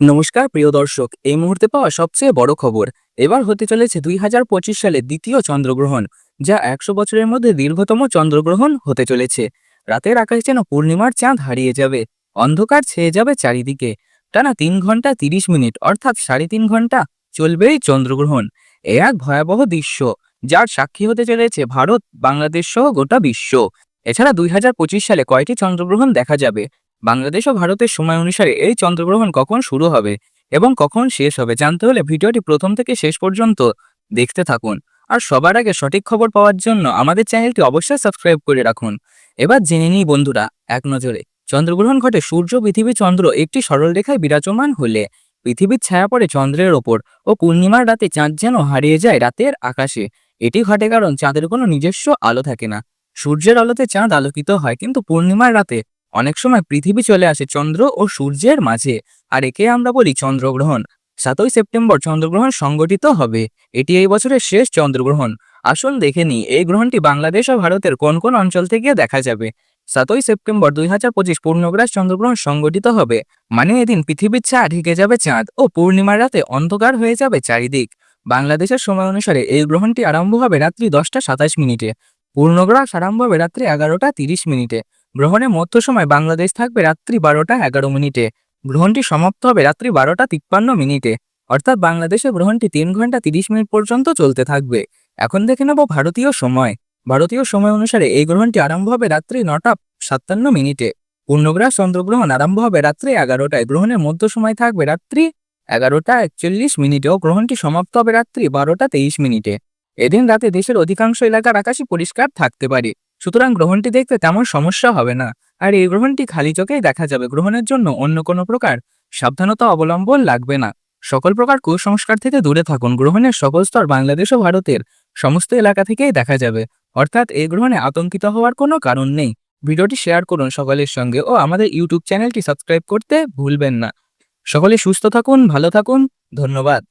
নমস্কার, প্রিয় দর্শক। এই মুহূর্তে পাওয়া সবচেয়ে বড় খবর। এবার হতে চলেছে দুই হাজার পঁচিশ সালে দ্বিতীয় চন্দ্রগ্রহণ, যা একশো বছরের মধ্যে দীর্ঘতম চন্দ্রগ্রহণ হতে চলেছে। রাতের আকাশ যেন পূর্ণিমার চাঁদ হারিয়ে যাবে, অন্ধকার ছেয়ে যাবে চারিদিকে। টানা তিন ঘণ্টা তিরিশ মিনিট, অর্থাৎ সাড়ে তিন ঘণ্টা চলবে এই চন্দ্রগ্রহণ। এ এক ভয়াবহ দৃশ্য, যার সাক্ষী হতে চলেছে ভারত, বাংলাদেশ সহ গোটা বিশ্ব। এছাড়া দুই হাজার পঁচিশ সালে কয়টি চন্দ্রগ্রহণ দেখা যাবে বাংলাদেশ ও ভারতের সময় অনুসারে এই চন্দ্রগ্রহণ কখন শুরু হবে এবং কখন শেষ হবে জানতে হলে ভিডিওটি প্রথম থেকে শেষ পর্যন্ত দেখতে থাকুন। আর সবার আগে সঠিক খবর পাওয়ার জন্য আমাদের চ্যানেলটি অবশ্যই সাবস্ক্রাইব করে রাখুন। এবার জেনে নিই বন্ধুরা, এক নজরে, চন্দ্রগ্রহণ ঘটে সূর্য, পৃথিবী, চন্দ্র একটি সরল রেখায় বিরাজমান হলে পৃথিবীর ছায়া পড়ে চন্দ্রের ওপর ও পূর্ণিমার রাতে চাঁদ যেন হারিয়ে যায় রাতের আকাশে। এটি ঘটে কারণ চাঁদের কোনো নিজস্ব আলো থাকে না। সূর্যের আলোতে চাঁদ আলোকিত হয় কিন্তু পূর্ণিমার রাতে অনেক সময় পৃথিবী চলে আসে চন্দ্র ও সূর্যের মাঝে, আর একে আমরা বলি চন্দ্রগ্রহণ। সাতই সেপ্টেম্বর চন্দ্রগ্রহণ সংগঠিত হবে। এটি এই বছরের শেষ চন্দ্রগ্রহণ। আসুন দেখে নিই, এই গ্রহণটি বাংলাদেশ ও ভারতের কোন কোন অঞ্চল থেকে দেখা যাবে? সাতই সেপ্টেম্বর দুই হাজার পঁচিশ পূর্ণগ্রাস চন্দ্রগ্রহণ সংগঠিত হবে। মানে এদিন পৃথিবীর ছায়া ঢেকে যাবে চাঁদ ও পূর্ণিমার রাতে অন্ধকার হয়ে যাবে চারিদিক। বাংলাদেশের সময় অনুসারে এই গ্রহণটি আরম্ভ হবে রাত্রি দশটা সাতাশ মিনিটে। পূর্ণগ্রাস আরম্ভ হবে রাত্রি এগারোটা তিরিশ মিনিটে। গ্রহণের মধ্য সময় বাংলাদেশ থাকবে রাত্রি বারোটা এগারো মিনিটে। গ্রহণটি সমাপ্ত হবে রাত্রি বারোটা তিপ্পান্ন মিনিটে। অর্থাৎ বাংলাদেশে গ্রহণটি তিন ঘণ্টা তিরিশ মিনিট পর্যন্ত চলতে থাকবে। এখন দেখে নেব ভারতীয় সময়। ভারতীয় সময় অনুসারে এই গ্রহণটি আরম্ভ হবে রাত্রি নটা সাতান্ন মিনিটে। পূর্ণগ্রাস চন্দ্রগ্রহণ আরম্ভ হবে রাত্রি এগারোটায়। গ্রহণের মধ্য সময় থাকবে রাত্রি এগারোটা একচল্লিশ মিনিটে ও গ্রহণটি সমাপ্ত হবে রাত্রি বারোটা তেইশ মিনিটে। এদিন রাতে দেশের অধিকাংশ এলাকার আকাশই পরিষ্কার থাকতে পারে। সুতরাং গ্রহণটি দেখতে তেমন সমস্যা হবে না। আর এই গ্রহণটি খালি চোখেই দেখা যাবে। গ্রহণের জন্য অন্য কোনো প্রকার সাবধানতা অবলম্বন লাগবে না। সকল প্রকার কুসংস্কার থেকে দূরে থাকুন। গ্রহণের সকল স্তর বাংলাদেশ ও ভারতের সমস্ত এলাকা থেকেই দেখা যাবে। অর্থাৎ এই গ্রহণে আতঙ্কিত হওয়ার কোনো কারণ নেই। ভিডিওটি শেয়ার করুন সকলের সঙ্গে ও আমাদের ইউটিউব চ্যানেলটি সাবস্ক্রাইব করতে ভুলবেন না। সকলে সুস্থ থাকুন, ভালো থাকুন। ধন্যবাদ।